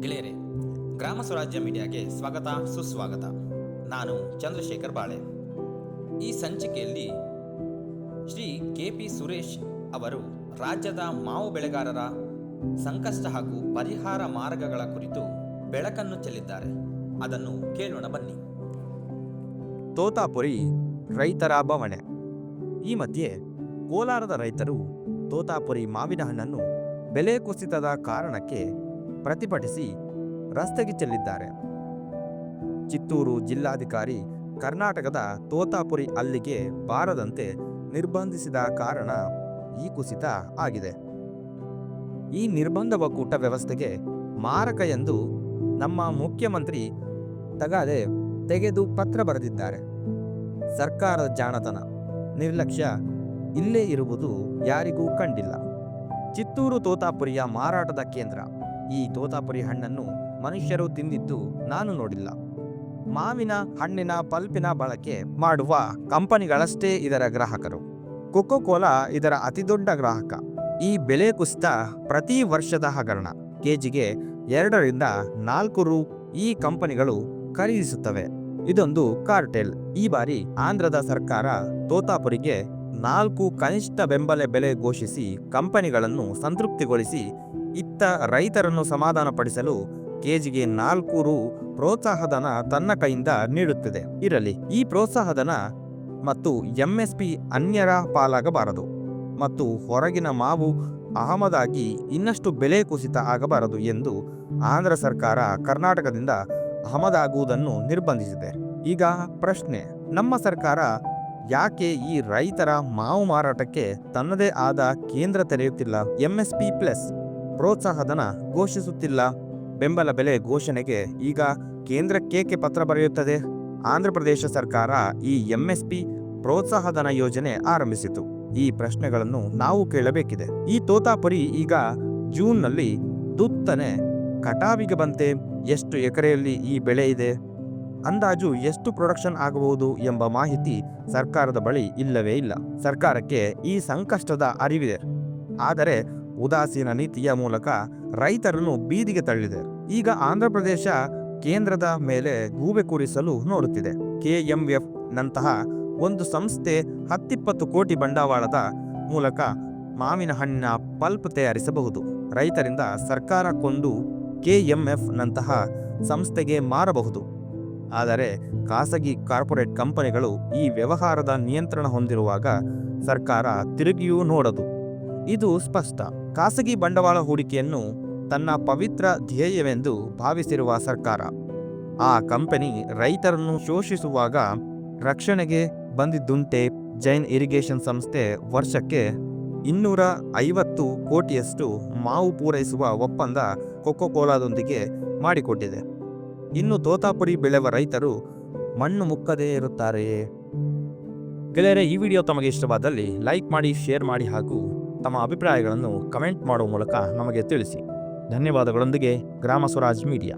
ಗೆಳೆಯರೆ, ಗ್ರಾಮ ಸ್ವರಾಜ್ಯ ಮೀಡಿಯಾಗೆ ಸ್ವಾಗತ, ಸುಸ್ವಾಗತ. ನಾನು ಚಂದ್ರಶೇಖರ್ ಬಾಳೆ. ಈ ಸಂಚಿಕೆಯಲ್ಲಿ ಶ್ರೀ ಕೆ ಪಿ ಸುರೇಶ್ ಅವರು ರಾಜ್ಯದ ಮಾವು ಬೆಳೆಗಾರರ ಸಂಕಷ್ಟ ಹಾಗೂ ಪರಿಹಾರ ಮಾರ್ಗಗಳ ಕುರಿತು ಬೆಳಕನ್ನು ಚೆಲ್ಲಿದ್ದಾರೆ. ಅದನ್ನು ಕೇಳೋಣ ಬನ್ನಿ. ತೋತಾಪುರಿ ರೈತರ ಬವಣೆ. ಈ ಮಧ್ಯೆ ಕೋಲಾರದ ರೈತರು ತೋತಾಪುರಿ ಮಾವಿನ ಹಣ್ಣನ್ನು ಬೆಲೆ ಕುಸಿತದ ಕಾರಣಕ್ಕೆ ಪ್ರತಿಭಟಿಸಿ ರಸ್ತೆಗೆ ಚೆಲ್ಲಿದ್ದಾರೆ. ಚಿತ್ತೂರು ಜಿಲ್ಲಾಧಿಕಾರಿ ಕರ್ನಾಟಕದ ತೋತಾಪುರಿ ಅಲ್ಲಿಗೆ ಬಾರದಂತೆ ನಿರ್ಬಂಧಿಸಿದ ಕಾರಣ ಈ ಕುಸಿತ ಆಗಿದೆ. ಈ ನಿರ್ಬಂಧ ಒಕ್ಕೂಟ ವ್ಯವಸ್ಥೆಗೆ ಮಾರಕ ಎಂದು ನಮ್ಮ ಮುಖ್ಯಮಂತ್ರಿ ತಗಾದೆ ತೆಗೆದು ಪತ್ರ ಬರೆದಿದ್ದಾರೆ. ಸರ್ಕಾರದ ಜಾಣತನ, ನಿರ್ಲಕ್ಷ್ಯ ಇಲ್ಲೇ ಇರುವುದು ಯಾರಿಗೂ ಕಂಡಿಲ್ಲ. ಚಿತ್ತೂರು ತೋತಾಪುರಿಯ ಮಾರಾಟದ ಕೇಂದ್ರ ಈ ತೋತಾಪುರಿ ಹಣ್ಣನ್ನು ಮನುಷ್ಯರು ತಿಂದಿದ್ದು ನಾನು ನೋಡಿಲ್ಲ. ಮಾವಿನ ಹಣ್ಣಿನ ಪಲ್ಪಿನ ಬಳಕೆ ಮಾಡುವ ಕಂಪನಿಗಳಷ್ಟೇ ಇದರ ಗ್ರಾಹಕರು. ಕೊಕೊ ಕೋಲಾ ಇದರ ಅತಿದೊಡ್ಡ ಗ್ರಾಹಕ. ಈ ಬೆಲೆ ಕುಸಿತ ಪ್ರತಿ ವರ್ಷದ ಹಗರಣ. ಕೆಜಿಗೆ ಎರಡರಿಂದ ನಾಲ್ಕು ರು ಈ ಕಂಪನಿಗಳು ಖರೀದಿಸುತ್ತವೆ. ಇದೊಂದು ಕಾರ್ಟೆಲ್ ಈ ಬಾರಿ ಆಂಧ್ರದ ಸರ್ಕಾರ ತೋತಾಪುರಿಗೆ ನಾಲ್ಕು ಕನಿಷ್ಠ ಬೆಂಬಲ ಬೆಲೆ ಘೋಷಿಸಿ ಕಂಪನಿಗಳನ್ನು ಸಂತೃಪ್ತಿಗೊಳಿಸಿ, ಇತ್ತ ರೈತರನ್ನು ಸಮಾಧಾನಪಡಿಸಲು ಕೆಜಿಗೆ ನಾಲ್ಕು ರು ಪ್ರೋತ್ಸಾಹಧನ ತನ್ನ ಕೈಯಿಂದ ನೀಡುತ್ತಿದೆ. ಇರಲಿ, ಈ ಪ್ರೋತ್ಸಾಹಧನ ಮತ್ತು ಎಂಎಸ್ಪಿ ಅನ್ಯರ ಪಾಲಾಗಬಾರದು ಮತ್ತು ಹೊರಗಿನ ಮಾವು ಅಹಮದಾಗಿ ಇನ್ನಷ್ಟು ಬೆಲೆ ಕುಸಿತ ಆಗಬಾರದು ಎಂದು ಆಂಧ್ರ ಸರ್ಕಾರ ಕರ್ನಾಟಕದಿಂದ ಆಮದಾಗುವುದನ್ನು ನಿರ್ಬಂಧಿಸಿದೆ. ಈಗ ಪ್ರಶ್ನೆ, ನಮ್ಮ ಸರ್ಕಾರ ಯಾಕೆ ಈ ರೈತರ ಮಾವು ಮಾರಾಟಕ್ಕೆ ತನ್ನದೇ ಆದ ಕೇಂದ್ರ ತೆರೆಯುತ್ತಿಲ್ಲ? MSP plus ಪ್ರೋತ್ಸಾಹಧನ ಘೋಷಿಸುತ್ತಿಲ್ಲ. ಬೆಂಬಲ ಬೆಲೆ ಘೋಷಣೆಗೆ ಈಗ ಕೇಂದ್ರಕ್ಕೇಕೆ ಪತ್ರ ಬರೆಯುತ್ತದೆ. ಆಂಧ್ರಪ್ರದೇಶ ಸರ್ಕಾರ ಈ ಎಂಎಸ್ಪಿ ಪ್ರೋತ್ಸಾಹಧನ ಯೋಜನೆ ಆರಂಭಿಸಿತು. ಈ ಪ್ರಶ್ನೆಗಳನ್ನು ನಾವು ಕೇಳಬೇಕಿದೆ. ಈ ತೋತಾಪುರಿ ಈಗ ಜೂನ್ನಲ್ಲಿ ದುತ್ತನೆ ಕಟಾವಿಗೆ ಬಂತೆ. ಎಷ್ಟು ಎಕರೆಯಲ್ಲಿ ಈ ಬೆಳೆ ಇದೆ? ಅಂದಾಜು ಎಷ್ಟು ಪ್ರೊಡಕ್ಷನ್ ಆಗಬಹುದು ಎಂಬ ಮಾಹಿತಿ ಸರ್ಕಾರದ ಬಳಿ ಇಲ್ಲವೇ ಇಲ್ಲ. ಸರ್ಕಾರಕ್ಕೆ ಈ ಸಂಕಷ್ಟದ ಅರಿವಿದೆ. ಆದರೆ ಉದಾಸೀನ ನೀತಿಯ ಮೂಲಕ ರೈತರನ್ನು ಬೀದಿಗೆ ತಳ್ಳಿದೆ. ಈಗ ಆಂಧ್ರಪ್ರದೇಶ ಕೇಂದ್ರದ ಮೇಲೆ ಗೂಬೆ ಕೂರಿಸಲು ನೋಡುತ್ತಿದೆ. ಕೆಎಂಎಫ್ ನಂತಹ ಒಂದು ಸಂಸ್ಥೆ ಹತ್ತಿಪ್ಪತ್ತು ಕೋಟಿ ಬಂಡವಾಳದ ಮೂಲಕ ಮಾವಿನ ಹಣ್ಣಿನ ಪಲ್ಪ್ ತಯಾರಿಸಬಹುದು. ರೈತರಿಂದ ಸರ್ಕಾರ ಕೊಂದು ಕೆಎಂಎಫ್ ನಂತಹ ಸಂಸ್ಥೆಗೆ ಮಾರಬಹುದು. ಆದರೆ ಖಾಸಗಿ ಕಾರ್ಪೊರೇಟ್ ಕಂಪನಿಗಳು ಈ ವ್ಯವಹಾರದ ನಿಯಂತ್ರಣ ಹೊಂದಿರುವಾಗ ಸರ್ಕಾರ ತಿರುಗಿಯೂ ನೋಡದು. ಇದು ಸ್ಪಷ್ಟ. ಖಾಸಗಿ ಬಂಡವಾಳ ಹೂಡಿಕೆಯನ್ನು ತನ್ನ ಪವಿತ್ರ ಧ್ಯೇಯವೆಂದು ಭಾವಿಸಿರುವ ಸರ್ಕಾರ. ಆ ಕಂಪನಿ ರೈತರನ್ನು ಶೋಷಿಸುವಾಗ ರಕ್ಷಣೆಗೆ ಬಂದಿದ್ದುಂಟೆ ಜೈನ್ ಇರಿಗೇಷನ್ ಸಂಸ್ಥೆ ವರ್ಷಕ್ಕೆ ಇನ್ನೂರ ಐವತ್ತು ಕೋಟಿಯಷ್ಟು ಮಾವು ಪೂರೈಸುವ ಒಪ್ಪಂದ ಕೊಕೊಕೋಲಾದೊಂದಿಗೆ ಮಾಡಿಕೊಟ್ಟಿದೆ. ಇನ್ನು ತೋತಾಪುರಿ ಬೆಳೆವ ರೈತರು ಮಣ್ಣು ಮುಕ್ಕದೇ ಇರುತ್ತಾರೆಯೇ? ಗೆಳೆಯರೆ, ಈ ವಿಡಿಯೋ ತಮಗೆ ಇಷ್ಟವಾದಲ್ಲಿ ಲೈಕ್ ಮಾಡಿ, ಶೇರ್ ಮಾಡಿ ಹಾಗೂ ತಮ್ಮ ಅಭಿಪ್ರಾಯಗಳನ್ನು ಕಮೆಂಟ್ ಮಾಡುವ ಮೂಲಕ ನಮಗೆ ತಿಳಿಸಿ. ಧನ್ಯವಾದಗಳೊಂದಿಗೆ, ಗ್ರಾಮ ಸ್ವರಾಜ್ ಮೀಡಿಯಾ.